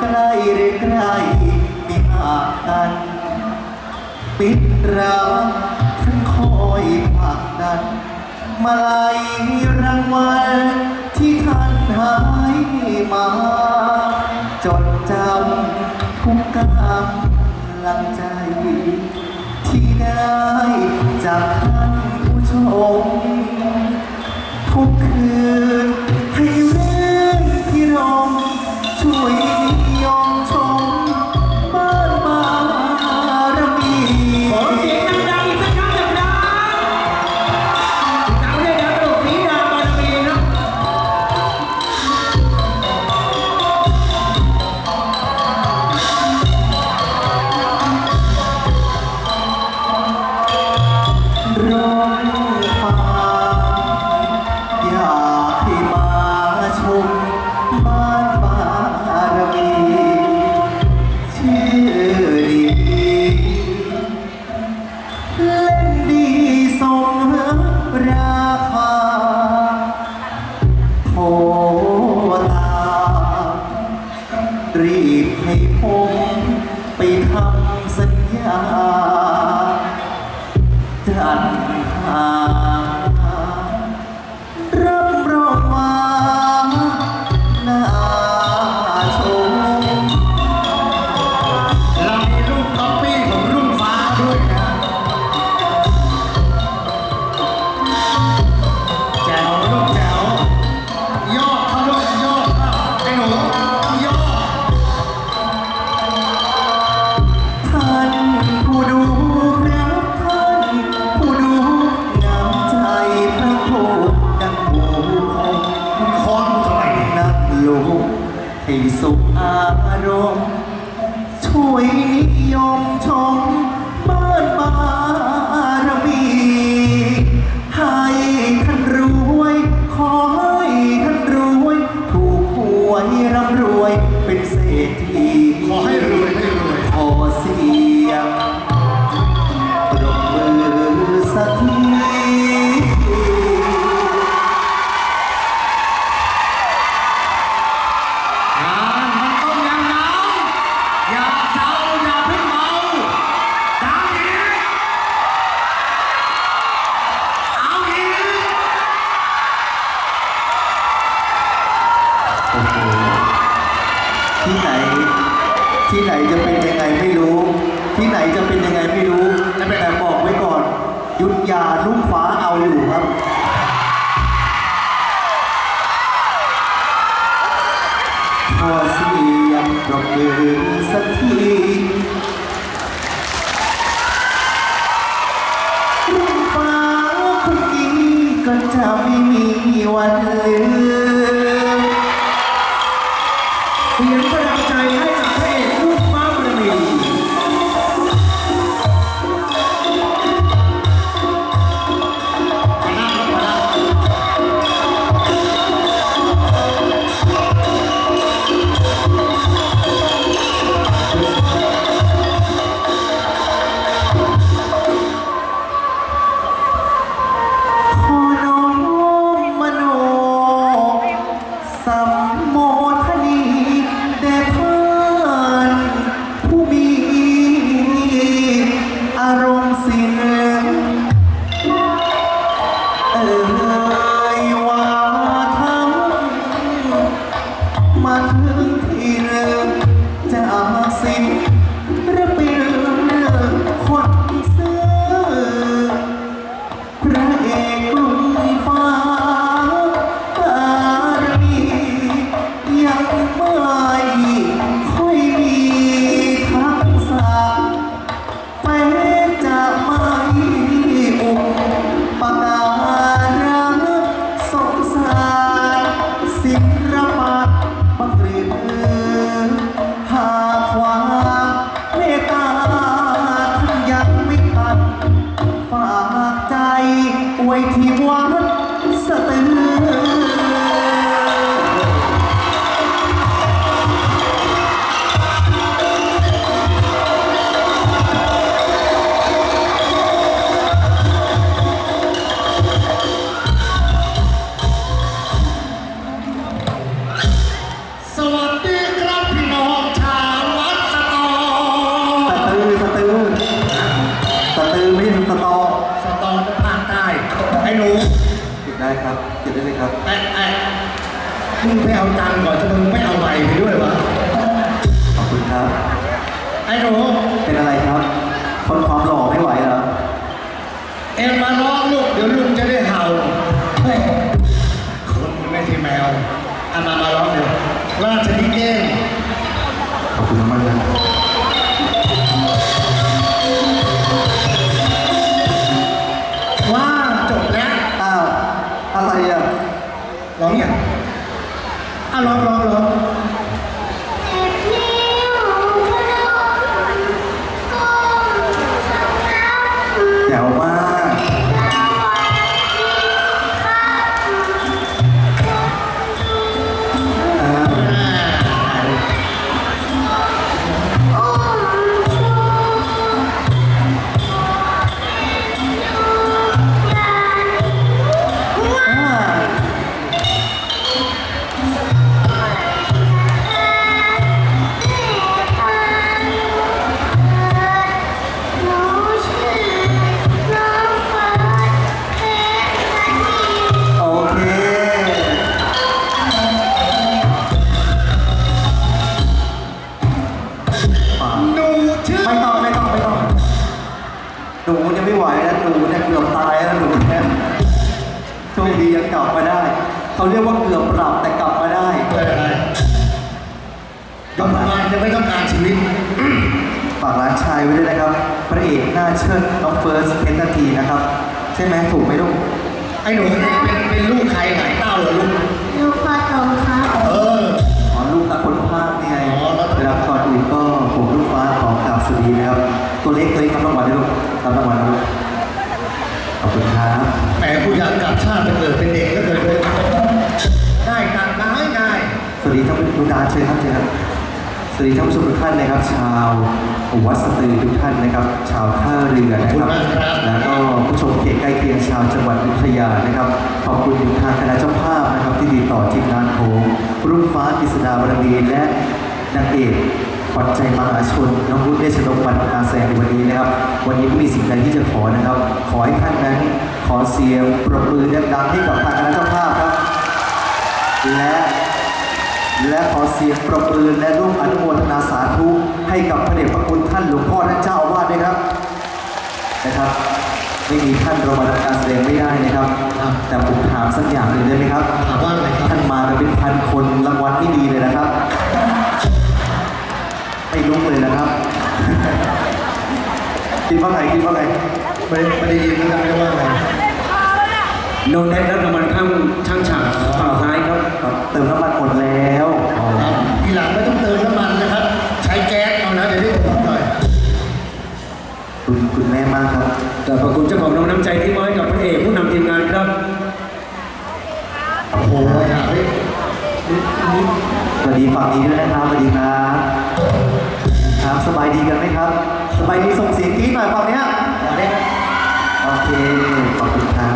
ใกล้หรือไกลมีหากกันปิดรักทั้งคอยผลักดัน มาลายรางวัลที่ท่านหายมา จดจำทุกกำลังใจ ที่ได้จาก love. อารมณ์ช่วยนิยมชมานุ่มฟ้าเอาอยู่ครับ พอสียังปรบมือสักที เรื่องจะอาสิ สตอสตอก็ภาคใต้ให้หนูติดได้ครับติดได้เลยครับแอ้ไอ้มึงไปเอาตังก่อนจะมึงไม่เอาใบไปด้วยวะขอบคุณครับไอ้หนูเป็นอะไรครับคนความหล่อไม่ไหวเหรอเอ็มมาร้องลูกเดี๋ยวลุงจะได้เห่าคนไม่ใช่แมวอามามาร้องเดี๋ยวราชนิเก้ขอบคุณมากครับ อะร้ หนูชื่อไม่ต้องไม่ต้องไม่ต้องหนูยังไม่ไหวแล้วหนูเนี่ยเกือบตายแล้วหนูเนี่ยโชคดียังกลับมาได้ เขาเรียกว่าเกือบหลับแต่กลับมาได้เกิดอะไรยอมมาจะไม่ต้องการชีวิตฝากร้านชายไว้ด้วยนะครับ พระเอกหน้าเชิดน้องเฟิร์สเพนตาทีนะครับ ใช่ไหมถูกไหมลูกไอ้หนู วัสดีท่านผู้ดาเชิญครับเชิญครับสวัสดีท่านผู้ชมทุกท่านนะครับ ชาววัดสตือทุกท่านนะครับ ชาวท่าเรือนะครับแล้วก็ผู้ชมเขตใกล้เคียงชาวจังหวัดอยุธยานะครับ ขอบคุณทางคณะเจ้าภาพนะครับ ที่ติดต่อทีมงานโขงรุ่งฟ้ากฤษดาบารมีและนางเอกขวัญใจมหาชนน้องรุ่เดชนกบัตรการแสดงในวันนี้นะครับ วันนี้ไม่มีสิ่งใดที่จะขอนะครับ ขอให้ท่านนั้นขอเสียงปรบมือดังๆให้กับทางคณะเจ้าภาพครับและ และขอเสียงปรบมือและร่วมอนุโมทนาสาธุให้กับพระเดชพระคุณท่านหลวงพ่อท่านเจ้าอาวาสด้วยครับนะครับไม่มีท่านเรามาทำการแสดงไม่ได้นะครับ แต่ผมถามสักอย่างหนึ่งได้ไหมครับถามว่าอะไรครับท่านมากันเป็นพันคนรางวัลไม่ดีเลยนะครับไม่ลุกเลยนะครับคิดว่าไงคิดว่าไงไม่ไม่ได้ยินนะครับไม่ได้ว่าอะไรโนนแท็กรับรางวัลข้างช่างฉากฝั่งซ้ายครับครับเติมน้ำมันหมดแล้วากครับแต่ขอบคุณเจ้าของน้องน้ำใจที่มอบให้กับพระเอกผู้นำทีมงานครับโอ้โหอยากให้สวัสดีฝั่งนี้ด้วยนะครับสวัสดีครับครับสบายดีกันไหมครับ สบายดีส่งเสียงกรี๊ดหน่อยฝั่งเนี้ยขอได้โอเคขอบคุณครับ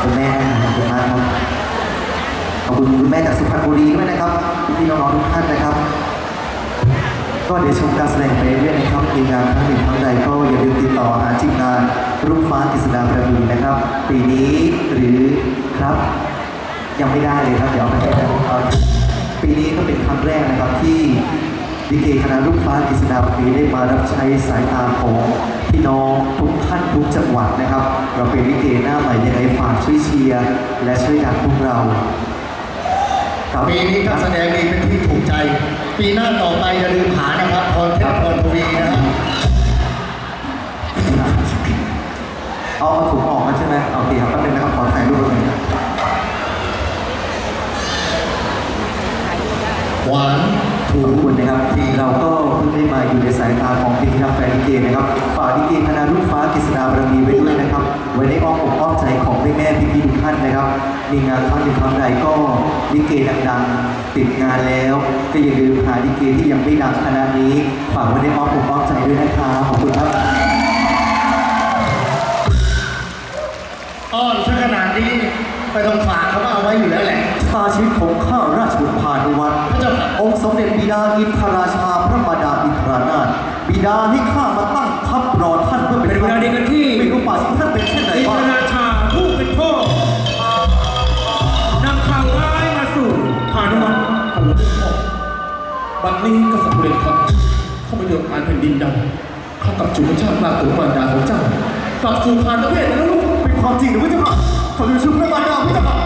คุณแม่ขอบคุณมากครับขอบคุณคุณแม่จากสุพรรณบุรีด้วยนะครับพี่น้องๆทุกท่านนะครับ ก็เดี๋ยวชมการแสดงไปเรื่อยๆนะครับมีงานครั้งหนึ่งครั้งใดก็อย่าลืมติดต่อหาทีมงานรุ่งฟ้ากฤษดาประมีนะครับ ปีนี้หรือครับ ยังไม่ได้เลยครับเดี๋ยวไปให้นะครับปีนี้ก็เป็นครั้งแรกนะครับที่ลิเกคณะลูกฟ้ากฤษฎาประมีได้มารับใช้สายตาของพี่น้องทุกท่านทุกจังหวัดนะครับ เราเป็นลิเกหน้าใหม่ยังไงฝากช่วยเชียร์และช่วยดันพวกเรา ปีนี้การแสดงดีเป็นที่ถูกใจ ปีหน้าต่อไปอย่าลืมหานะครับพรเทพพรทวีนะครับเอาเอาถุงออกมาใช่ไหมโอเคครับแป๊บนึงนะครับขอถ่ายรูปหน่อยหวานถูขอบคุณนะครับที่เราก็เพิ่งได้มาอยู่ในสายตาของพี่นักแฟนลิเกนะครับฝากลิเกคณะรุ่งฟ้ากฤษดาบารมีไว้ด้วยนะครับ ไว้ในอ้อมอกอ้อมใจของแม่แม่พี่พี่ๆทุกท่านนะครับ มีงานครั้งหนึ่งครั้งใดก็ลิเกดังๆ ติดงานแล้ว ก็อย่าลืมหาลิเกที่ยังไม่ดังขนาดนี้ ฝากไว้ในอ้อมอกอ้อมใจด้วยนะครับ ขอบคุณครับ อ้อนซะขนาดนี้ไปต้องฝากเขาก็เอาไว้อยู่แล้วแหละ ชาชีวิตของข้าราชบุตรพานุวัตรพระเจ้าค่ะ องค์สมเด็จบิดาอินทราชาพระมารดาอินทรานาถบิดาให้ข้ามาตั้งทัพรอท่านเพื่อเป็นเป็นเวลาเดียวกันที่ ไม่รู้ป่าสิท่านเป็นเช่นไรอินบ้าทงราชาผู้เป็นพ่อ บัดนี้กษัตริย์เรนครับเข้าไปเดินการแผ่นดินดำเข้ากับจุลชาติราชตัวมารดาของเจ้ากลับสู่พานประเวศแล้วลูกเป็นความจริงหรือไม่เจ้าค่ะขอดูชุบพระมารดาไม่เจ้าค่ะ